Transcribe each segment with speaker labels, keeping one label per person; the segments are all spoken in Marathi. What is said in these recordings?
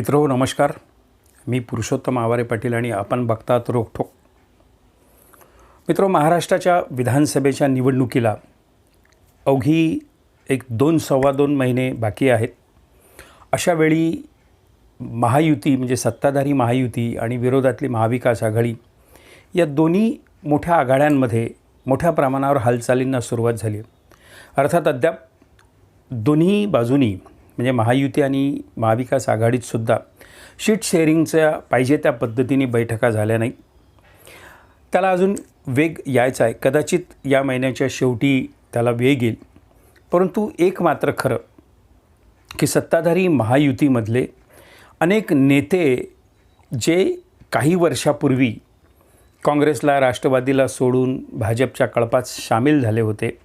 Speaker 1: मित्रो नमस्कार. मी पुरुषोत्तम आवारे पाटील आणि आपण बघतात रोखोक मित्रो महाराष्ट्राच्या विधानसभेच्या निवडणुकीला अवघी एक दोन सव्वा दोन महिने बाकी आहेत. अशा वेळी महायुती म्हणजे सत्ताधारी महायुती आणि विरोधातली महाविकास आघाडी या दोन्ही मोठ्या आघाड्यांमध्ये मोठ्या प्रमाणावर हालचालींना सुरुवात झाली अर्थात अद्याप दोन्ही बाजूनी म्हणजे महायुती आणि महाविकास आघाडीतसुद्धा शीट शेअरिंगच्या पाहिजे त्या पद्धतीने बैठका झाल्या नाही त्याला अजून वेग यायचा आहे. कदाचित या महिन्याच्या शेवटी त्याला वेग येईल. परंतु एक मात्र खरं की सत्ताधारी महायुतीमधले अनेक नेते जे काही वर्षापूर्वी काँग्रेसला राष्ट्रवादीला सोडून भाजपच्या कळपात सामील झाले होते.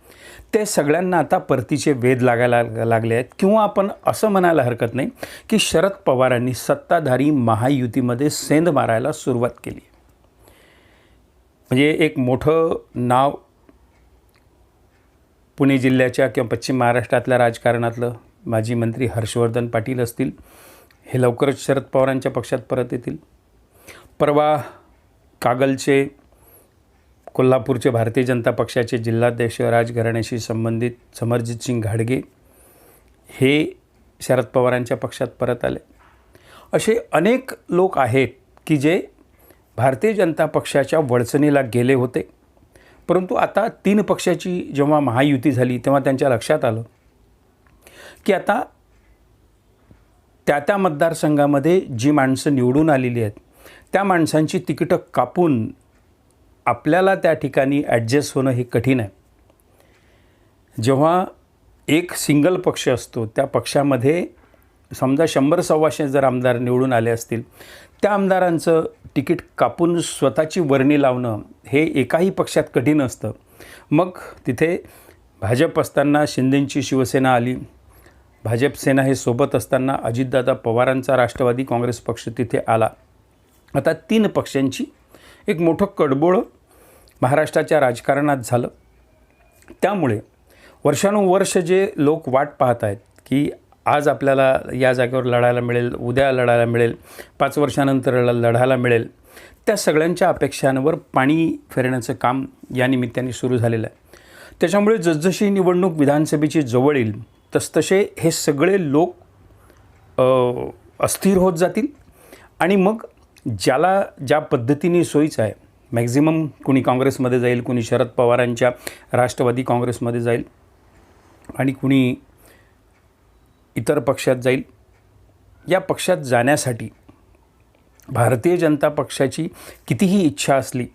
Speaker 1: ते सगळ्यांना आता परतीचे वेध लागायला लागले आहेत. किंवा आपण असं म्हणायला हरकत नाही की शरद पवारांनी सत्ताधारी महायुतीमध्ये सेंध मारायला सुरुवात केली. म्हणजे एक मोठं नाव पुणे जिल्ह्याच्या किंवा पश्चिम महाराष्ट्रातल्या राजकारणातलं माजी मंत्री हर्षवर्धन पाटील असतील. हे लवकरच शरद पवारांच्या पक्षात परत येतील. परवा कागलचे कोल्हापूरचे भारतीय जनता पक्षाचे जिल्हाध्यक्ष राजघराण्याशी संबंधित समरजित सिंग घाडगे हे शरद पवारांच्या पक्षात परत आले. असे अनेक लोक आहेत की जे भारतीय जनता पक्षाच्या वळचणीला गेले होते. परंतु आता तीन पक्षाची जेव्हा महायुती झाली तेव्हा त्यांच्या लक्षात आलं की आता त्या त्या मतदारसंघामध्ये जी माणसं निवडून आलेली आहेत त्या माणसांची तिकीटं कापून आपल्याला त्या ठिकाणी ॲडजस्ट होणं हे कठीण आहे. जेव्हा एक सिंगल पक्ष असतो त्या पक्षामध्ये समजा शंभर सव्वाशे जर आमदार निवडून आले असतील त्या आमदारांचं तिकीट कापून स्वतःची वर्णी लावणं हे एकाही पक्षात कठीण असतं. मग तिथे भाजप असताना शिंदेंची शिवसेना आली. भाजप सेना हे सोबत असताना अजितदादा पवारांचा राष्ट्रवादी काँग्रेस पक्ष तिथे आला. आता तीन पक्षांची एक मोठं कडबोळं महाराष्ट्राच्या राजकारणात झालं. त्यामुळे वर्षानुवर्ष जे लोक वाट पाहत आहेत की आज आपल्याला या जागेवर लढायला मिळेल उद्या लढायला मिळेल पाच वर्षानंतर लढायला मिळेल त्या सगळ्यांच्या अपेक्षांवर पाणी फेरण्याचं काम या निमित्ताने सुरू झालेलं आहे. त्याच्यामुळे जसजशी निवडणूक विधानसभेची जवळ येईल तसतसे हे सगळे लोक अस्थिर होत जातील आणि मग ज्याला ज्या पद्धतीने सोयीचं आहे मॅक्झिमम कुणी काँग्रेसमध्ये जाईल कुणी शरद पवारांच्या राष्ट्रवादी काँग्रेसमध्ये जाईल आणि कुणी इतर पक्षात जाईल या पक्षात जाण्यासाठी भारतीय जनता पक्षाची कितीही इच्छा असली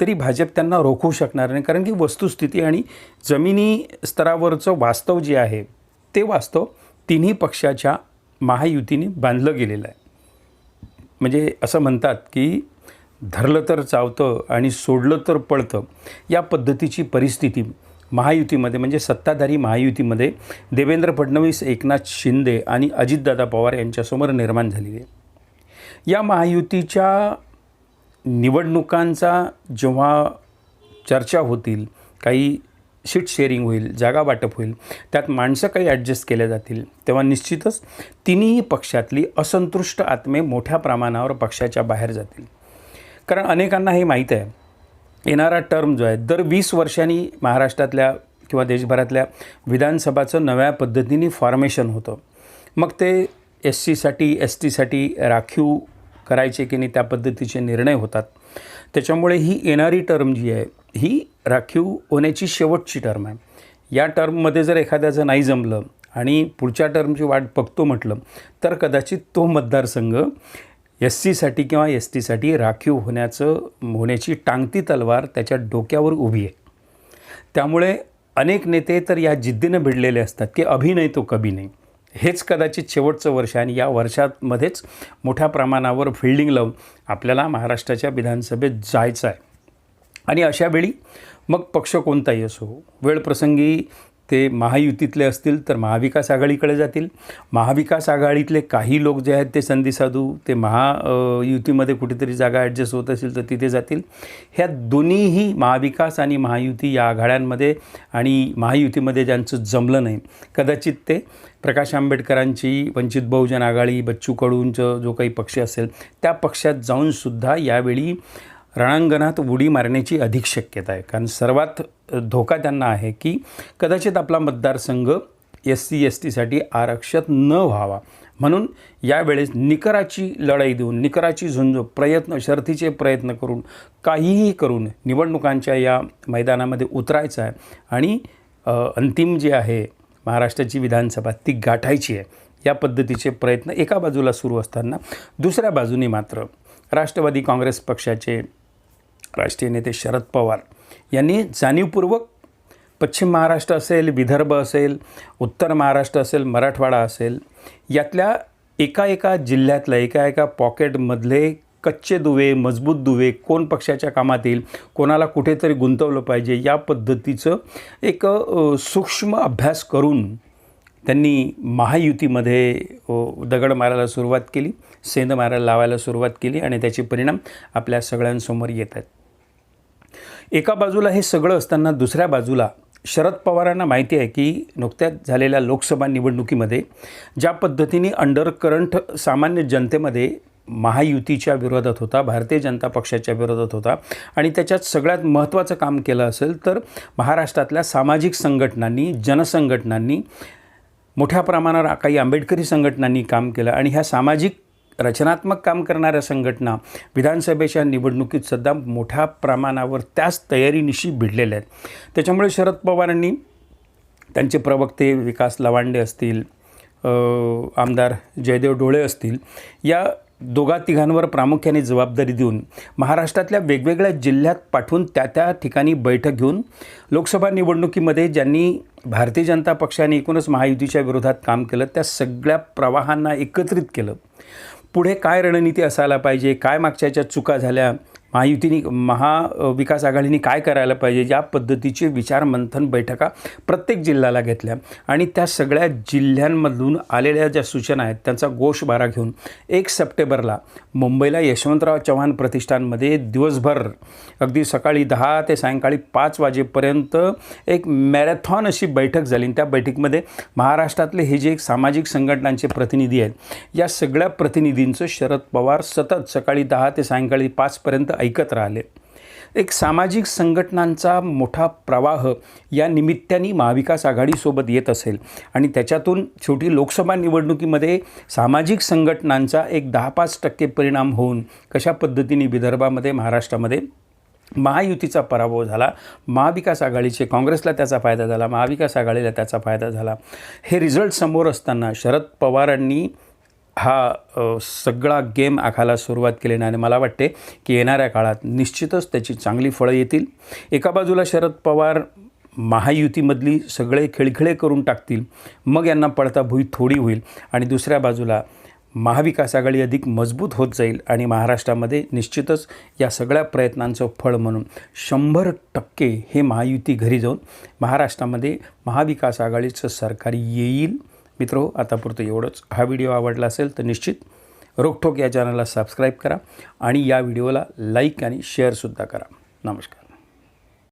Speaker 1: तरी भाजप त्यांना रोखू शकणार नाही कारण की वस्तुस्थिती आणि जमिनी स्तरावरचं वास्तव जे आहे ते वास्तव तिन्ही पक्षाच्या महायुतीने बांधलं गेलेलं आहे. म्हणजे असं म्हणतात की धरलं तर चावतं आणि सोडलं तर पळतं या पद्धतीची परिस्थिती महायुतीमध्ये म्हणजे सत्ताधारी महायुतीमध्ये देवेंद्र फडणवीस एकनाथ शिंदे आणि अजितदादा पवार यांच्यासमोर निर्माण झालेली आहे. या महायुतीच्या निवडणुकांचा जेव्हा चर्चा होतील काही सीट शेअरिंग होईल जागा वाटप होईल त्यात माणसं काही ॲडजस्ट केल्या जातील तेव्हा निश्चितच तिन्ही पक्षातली असंतुष्ट आत्मे मोठ्या प्रमाणावर पक्षाच्या बाहेर जातील. कारण अनेकांना हे माहीत आहे येणारा टर्म जो आहे दर वीस वर्षांनी महाराष्ट्रातल्या किंवा देशभरातल्या विधानसभाचं नव्या पद्धतीने फॉर्मेशन होतं. मग ते एस सीसाठी एस टीसाठी राखीव करायचे की नाही त्या पद्धतीचे निर्णय होतात. त्याच्यामुळे ही येणारी टर्म जी आहे ही राखीव होण्याची शेवटची टर्म आहे. या टर्ममध्ये जर एखाद्याचं नाही जमलं आणि पुढच्या टर्मची वाट बघतो म्हटलं तर कदाचित तो मतदारसंघ एस सीसाठी किंवा एस टीसाठी राखीव होण्याचं होण्याची टांगती तलवार त्याच्या डोक्यावर उभी आहे. त्यामुळे अनेक नेते तर या जिद्दीनं भिडलेले असतात की अभिनय तो कभी नाही. हेच कदाचित शेवटचं वर्ष आहे आणि या वर्षामध्येच मोठ्या प्रमाणावर फिल्डिंग लावून आपल्याला महाराष्ट्राच्या विधानसभेत जायचं आहे. आणि अशावेळी मग पक्ष कोणताही असो वेळप्रसंगी ते महायुतीतले असतील तर महाविकास आघाडीकडे जातील. महाविकास आघाडीतले काही लोक जे आहेत ते संधी साधू ते महा युतीमध्ये कुठेतरी जागा ॲडजस्ट होत असेल तर तिथे जातील. ह्या दोन्हीही महाविकास आणि महायुती या आघाड्यांमध्ये आणि महायुतीमध्ये ज्यांचं जमलं नाही कदाचित ते प्रकाश आंबेडकरांची वंचित बहुजन आघाडी बच्चू कडूंचं जो काही पक्ष असेल त्या पक्षात जाऊनसुद्धा यावेळी रणांगणात उडी मारण्याची अधिक शक्यता आहे. कारण सर्वात धोका त्यांना आहे की कदाचित आपला मतदारसंघ एस सी एस टीसाठी आरक्षित न व्हावा. म्हणून यावेळेस निकराची लढाई देऊन निकराची झुंज प्रयत्न शर्थीचे प्रयत्न करून काहीही करून निवडणुकांच्या या मैदानामध्ये उतरायचं आहे. आणि अंतिम जे आहे महाराष्ट्राची विधानसभा ती गाठायची आहे. या पद्धतीचे प्रयत्न एका बाजूला सुरू असताना दुसऱ्या बाजूने मात्र राष्ट्रवादी काँग्रेस पक्षाचे राष्ट्रीय नेते शरद पवार यांनी जाणीवपूर्वक पश्चिम महाराष्ट्र असेल विदर्भ असेल उत्तर महाराष्ट्र असेल मराठवाडा असेल यातल्या एका एका जिल्ह्यातल्या एका एका पॉकेटमधले कच्चे दुवे मजबूत दुवे कोण पक्षाच्या कामात येईल कोणाला कुठेतरी गुंतवलं पाहिजे या पद्धतीचं एक सूक्ष्म अभ्यास करून त्यांनी महायुतीमध्ये दगड मारायला सुरुवात केली सेंद मारायला लावायला सुरुवात केली आणि त्याचे परिणाम आपल्या सगळ्यांसमोर येत आहेत. एका बाजूला हे सगळं असताना दुसऱ्या बाजूला शरद पवारांना माहिती आहे की नुकत्याच झालेल्या लोकसभा निवडणुकीमध्ये ज्या पद्धतीने अंडर करंट सामान्य जनतेमध्ये महायुतीच्या विरोधात होता भारतीय जनता पक्षाच्या विरोधात होता आणि त्याच्यात सगळ्यात महत्त्वाचं काम केलं असेल तर महाराष्ट्रातल्या सामाजिक संघटनांनी जनसंघटनांनी मोठ्या प्रमाणावर काही आंबेडकरी संघटनांनी काम केलं आणि ह्या सामाजिक रचनात्मक काम करणाऱ्या संघटना विधानसभेच्या निवडणुकीत सुद्धा मोठ्या प्रमाणावर त्याच तयारीनिशी भिडलेल्या आहेत. त्याच्यामुळे शरद पवारांनी त्यांचे प्रवक्ते विकास लवांडे असतील आमदार जयदेव डोळे असतील या दोघा तिघांवर प्रामुख्याने जबाबदारी देऊन महाराष्ट्रातल्या वेगवेगळ्या जिल्ह्यात पाठवून त्या त्या ठिकाणी बैठक घेऊन लोकसभा निवडणुकीमध्ये ज्यांनी भारतीय जनता पक्षाने एकूणच महायुतीच्या विरोधात काम केलं त्या सगळ्या प्रवाहांना एकत्रित केलं. पुढे काय रणनीती असायला पाहिजे? काय मागच्या याच्यात चुका झाल्या? महायुतीने महाविकास आघाडीने काय करायला पाहिजे या पद्धतीचे विचारमंथन बैठका प्रत्येक जिल्ह्याला घेतल्या. आणि त्या सगळ्या जिल्ह्यांमधून आलेल्या ज्या सूचना आहेत त्यांचा गोषबारा घेऊन एक सप्टेंबरला मुंबईला यशवंतराव चव्हाण प्रतिष्ठानमध्ये दिवसभर अगदी सकाळी दहा ते सायंकाळी पाच वाजेपर्यंत एक मॅरेथॉन अशी बैठक झाली. आणि त्या बैठकीमध्ये महाराष्ट्रातले हे जे एक सामाजिक संघटनांचे प्रतिनिधी आहेत या सगळ्या प्रतिनिधींचं शरद पवार सतत सकाळी दहा ते सायंकाळी पाचपर्यंत ऐकत राहिले. एक सामाजिक संघटनांचा मोठा प्रवाह या निमित्ताने महाविकास आघाडीसोबत येत असेल. आणि त्याच्यातून शेवटी लोकसभा निवडणुकीमध्ये सामाजिक संघटनांचा एक दहा पाच टक्के परिणाम होऊन कशा पद्धतीने विदर्भामध्ये महाराष्ट्रामध्ये महायुतीचा पराभव झाला महाविकास आघाडीचे काँग्रेसला त्याचा फायदा झाला महाविकास आघाडीला त्याचा फायदा झाला हे रिझल्ट समोर असताना शरद पवारांनी हा सगळा गेम आखायला सुरुवात केली आणि मला वाटते की येणाऱ्या काळात निश्चितच त्याची चांगली फळं येतील. एका बाजूला शरद पवार महायुतीमधली सगळे खिळखिळे करून टाकतील मग यांना पडता भुई थोडी होईल आणि दुसऱ्या बाजूला महाविकास आघाडी अधिक मजबूत होत जाईल आणि महाराष्ट्रामध्ये निश्चितच या सगळ्या प्रयत्नांचं फळ म्हणून शंभर टक्के हे महायुती घरी जाऊन महाराष्ट्रामध्ये महाविकास आघाडीचं सरकार येईल. मित्रो आतापुरतं एवढंच. हा व्हिडिओ आवडला असेल तर निश्चित रोकठोक या चॅनलला सबस्क्राईब करा आणि या व्हिडिओला लाईक आणि शेअरसुद्धा करा. नमस्कार.